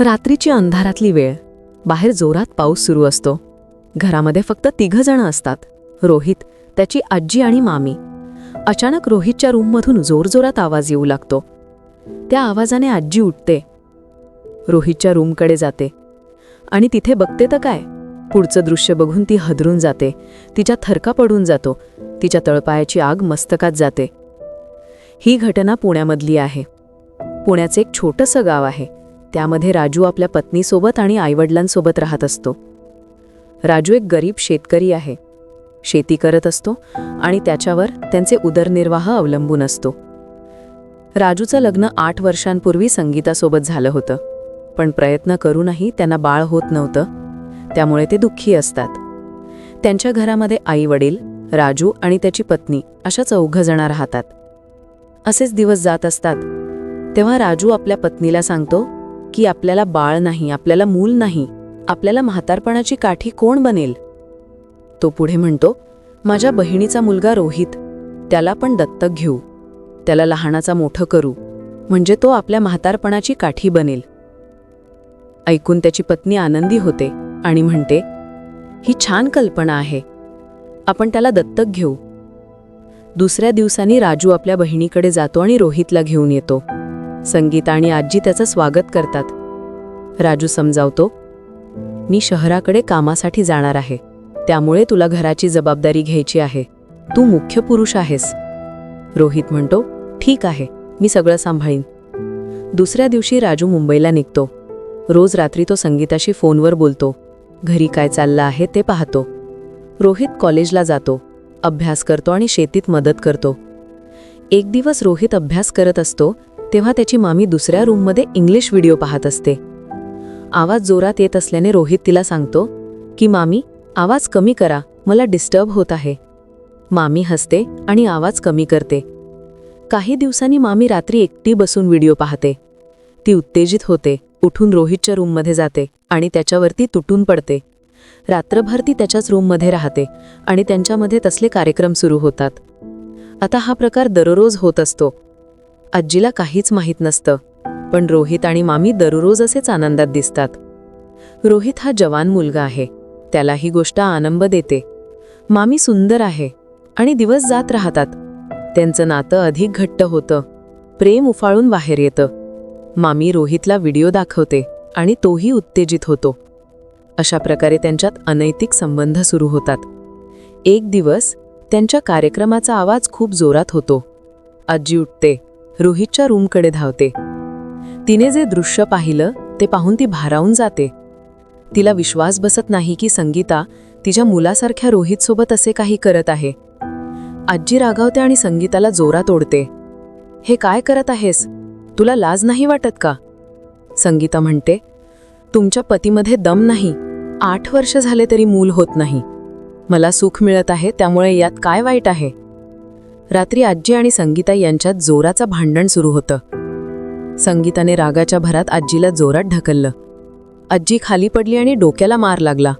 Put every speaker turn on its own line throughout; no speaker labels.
रात्रीची अंधारातली वेळ. बाहेर जोरात पाऊस सुरू असतो. घरामध्ये फक्त तिघ जण असतात. रोहित त्याची आजी आणि मामी. अचानक रोहितच्या रूममधून जोरजोरात आवाज येऊ लागतो. त्या आवाजाने आजी उठते. रोहितच्या रूमकडे जाते. आणि तिथे बघते तर काय? पुढचं दृश्य बघून ती हदरून जाते. तिच्या थरका पडून जातो. तिच्या तळपायाची आग मस्तकात जाते. ही घटना पुण्यामधली आहे. पुण्याचं एक छोटंसं गाव आहे. त्यामध्ये राजू आपल्या पत्नीसोबत आणि आईवडिलांसोबत राहत असतो. राजू एक गरीब शेतकरी आहे. शेती करत असतो आणि त्याच्यावर त्यांचे उदरनिर्वाह अवलंबून असतो. राजूचं लग्न आठ वर्षांपूर्वी संगीतासोबत झालं होतं. पण प्रयत्न करूनही त्यांना बाळ होत नव्हतं. त्यामुळे ते दुःखी असतात. त्यांच्या घरामध्ये आई वडील राजू आणि त्याची पत्नी अशा चौघजण राहतात. असेच दिवस जात असतात. तेव्हा राजू आपल्या पत्नीला सांगतो की आपल्याला बाळ नाही आपल्याला मूल नाही आपल्याला म्हातारपणाची काठी कोण बनेल? तो पुढे म्हणतो माझ्या बहिणीचा मुलगा रोहित त्याला पण दत्तक घेऊ त्याला लहानाचा मोठं करू म्हणजे तो आपल्या म्हातारपणाची काठी बनेल. ऐकून त्याची पत्नी आनंदी होते आणि म्हणते ही छान कल्पना आहे आपण त्याला दत्तक घेऊ. दुसऱ्या दिवसांनी राजू आपल्या बहिणीकडे जातो आणि रोहितला घेऊन येतो. संगीता आणि आजी त्याचं स्वागत करतात. राजू समजावतो मी शहराकडे कामासाठी जाणार आहे. त्यामुळे तुला घराची जबाबदारी घ्यायची आहे. तू मुख्य पुरुष आहेस. रोहित म्हणतो ठीक आहे मी सगळं सांभाळीन. दुसऱ्या दिवशी राजू मुंबईला निघतो. रोज रात्री तो संगीताशी फोनवर बोलतो घरी काय चाललं आहे ते पाहतो. रोहित कॉलेजला जातो अभ्यास करतो आणि शेतीत मदत करतो. एक दिवस रोहित अभ्यास करत असतो तेव्हा त्याची मामी दुसऱ्या रूममध्ये इंग्लिश व्हिडिओ पाहत असते. आवाज जोरात येत असल्याने रोहित तिला सांगतो की मामी आवाज कमी करा मला डिस्टर्ब होत आहे. मामी हसते आणि आवाज कमी करते. काही दिवसांनी मामी रात्री एकटी बसून व्हिडिओ पाहते. ती उत्तेजित होते उठून रोहितच्या रूममध्ये जाते आणि त्याच्यावरती तुटून पडते. रात्रभर ती त्याच्याच रूममध्ये राहते आणि त्यांच्यामध्ये तसले कार्यक्रम सुरू होतात. आता हा प्रकार दररोज होत असतो. आजीला काहीच माहीत नसतं. पण रोहित आणि मामी दररोज असेच आनंदात दिसतात. रोहित हा जवान मुलगा आहे. त्याला ही गोष्ट आनंद देते. मामी सुंदर आहे आणि दिवस जात राहतात. त्यांचं नातं अधिक घट्ट होतं. प्रेम उफाळून बाहेर येतं. मामी रोहितला व्हिडिओ दाखवते आणि तोही उत्तेजित होतो. अशा प्रकारे त्यांच्यात अनैतिक संबंध सुरू होतात. एक दिवस त्यांच्या कार्यक्रमाचा आवाज खूप जोरात होतो. आजी उठते. रोहितच्या रूमकडे धावते. तिने जे दृश्य पाहिलं ते पाहून ती भारावून जाते. तिला विश्वास बसत नाही की संगीता तिच्या मुलासारख्या रोहितसोबत असे काही करत आहे. आजी रागावते आणि संगीताला जोरात ओढते. हे काय करत आहेस? तुला लाज नाही वाटत का? संगीता म्हणते तुमच्या पतीमध्ये दम नाही. आठ वर्ष झाले तरी मूल होत नाही. मला सुख मिळत आहे त्यामुळे यात काय वाईट आहे? रात्री आजी आणि संगीता यांच्यात जोराचं भांडण सुरू होतं. संगीताने रागाच्या भरात आजीला जोरात ढकललं. आजी खाली पडली आणि डोक्याला मार लागला.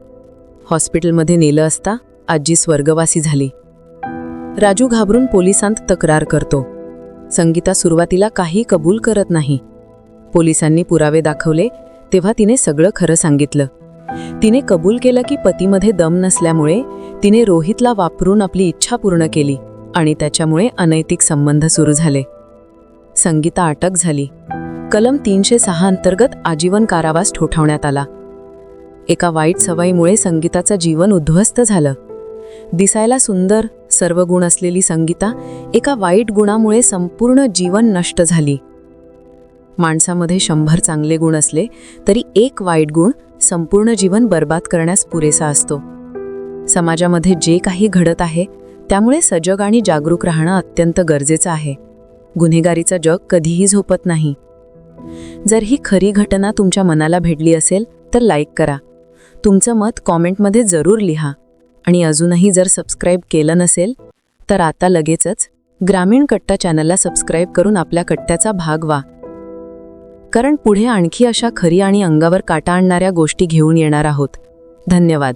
हॉस्पिटलमध्ये नेलं असता आजी स्वर्गवासी झाली. राजू घाबरून पोलिसांत तक्रार करतो. संगीता सुरुवातीला काही कबूल करत नाही. पोलिसांनी पुरावे दाखवले तेव्हा तिने सगळं खरं सांगितलं. तिने कबूल केलं की पतीमध्ये दम नसल्यामुळे तिने रोहितला वापरून आपली इच्छा पूर्ण केली. आणि त्याच्यामुळे अनैतिक संबंध सुरू झाले. संगीता अटक झाली. कलम तीनशे सहा अंतर्गत आजीवन कारावास ठोठावण्यात आला. एका वाईट सवयीमुळे संगीताचं जीवन उद्ध्वस्त झालं. दिसायला सुंदर सर्व गुण असलेली संगीता एका वाईट गुणामुळे संपूर्ण जीवन नष्ट झाली. माणसामध्ये शंभर चांगले गुण असले तरी एक वाईट गुण संपूर्ण जीवन बर्बाद करण्यास पुरेसा असतो. समाजामध्ये जे काही घडत आहे त्यामुळे सजग आणि जागरूक राहणं अत्यंत गरजेचं आहे. गुन्हेगारीचं जग कधीही झोपत नाही. जर ही खरी घटना तुमच्या मनाला भेटली असेल तर लाईक करा. तुमचं मत कॉमेंटमध्ये जरूर लिहा. आणि अजूनही जर सबस्क्राईब केलं नसेल तर आता लगेचच ग्रामीण कट्टा चॅनलला सबस्क्राईब करून आपल्या कट्ट्याचा भाग व्हा. कारण पुढे आणखी अशा खरी आणि अंगावर काटा आणणाऱ्या गोष्टी घेऊन येणार आहोत. धन्यवाद.